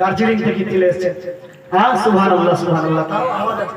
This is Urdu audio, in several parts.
দার্জিলিং থেকে চলে এসছে হ্যাঁ সুহান আল্লাহ সুহান আল্লাহ তাও আওয়াজ আছে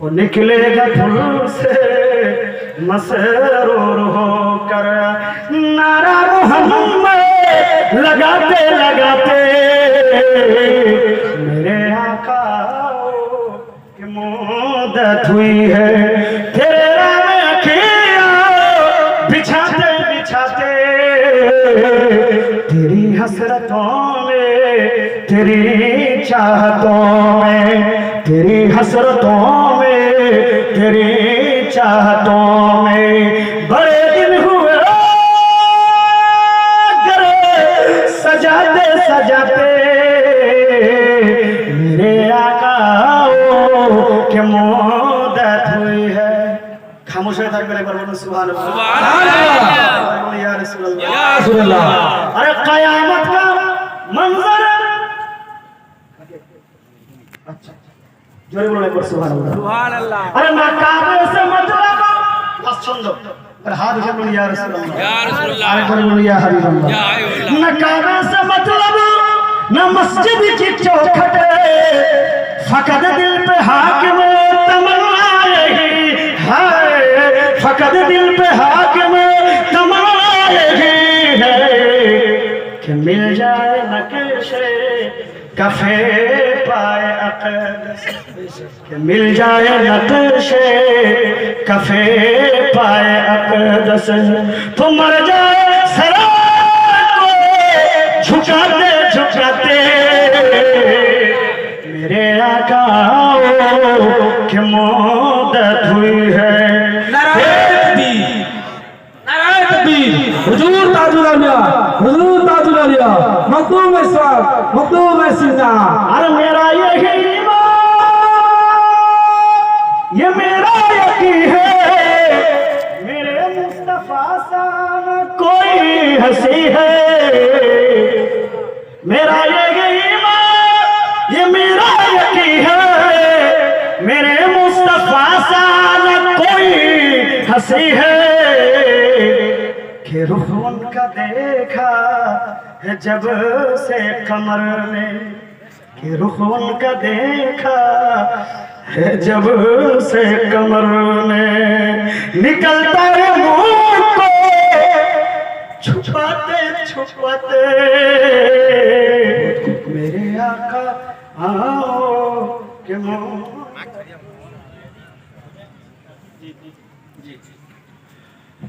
وہ نکلے گا پھول سے مسرور ہو کر۔ نعرہ محمد لگاتے لگاتے میرے آقا کی مدت ہوئی ہے۔ تیرے رام کیا بچھاتے بچھاتے تیری حسرتوں میں، تیری چاہتوں میں تیری حسرتوں میں تیری چاہتوں میں۔ بڑے دن ہوئے کرے سجاتے سجاتے۔ میرے آقا کے مودت ہوئی ہے۔ خاموش ہے تھا میرے بار سبحان اللہ۔ سبحان اللہ۔ یا رسول اللہ۔ یا رسول اللہ۔ আচ্ছা জোরে বলুন একবার সুবহানাল্লাহ। সুবহানাল্লাহ। আরে না কাবে সে মতলব লাস্ট ছন্দ হাত উঠে বলুন ইয়া রাসূলুল্লাহ। ইয়া রাসূলুল্লাহ। আরেকবার বলুন ইয়া হাবিবাল্লাহ। ইয়া হাবিবাল্লাহ। کفے پائے عقل کہ مل جائے نقش کفے پائے اقدس تو مر جائے سرا کو جھکاتے جھکاتے میرے آقا کہ مدت ہوئی مقوم صف مقوم سنا اور میرا یہ ہے یہ میرا یقین ہے میرے مصطفیٰ سا کوئی ہنسی ہے میرا یہ ماں یہ میرا یقین ہے میرے مصطفیٰ سا کوئی ہنسی ہے کہ رخون کا دیکھا ہے جب سے کمر نے کہ رخون کا دیکھا ہے جب سے کمر نے نکلتا ہے موت کو، چھپاتے چھپاتے۔ میرے آقا، آؤ کہ موت جی جی جی۔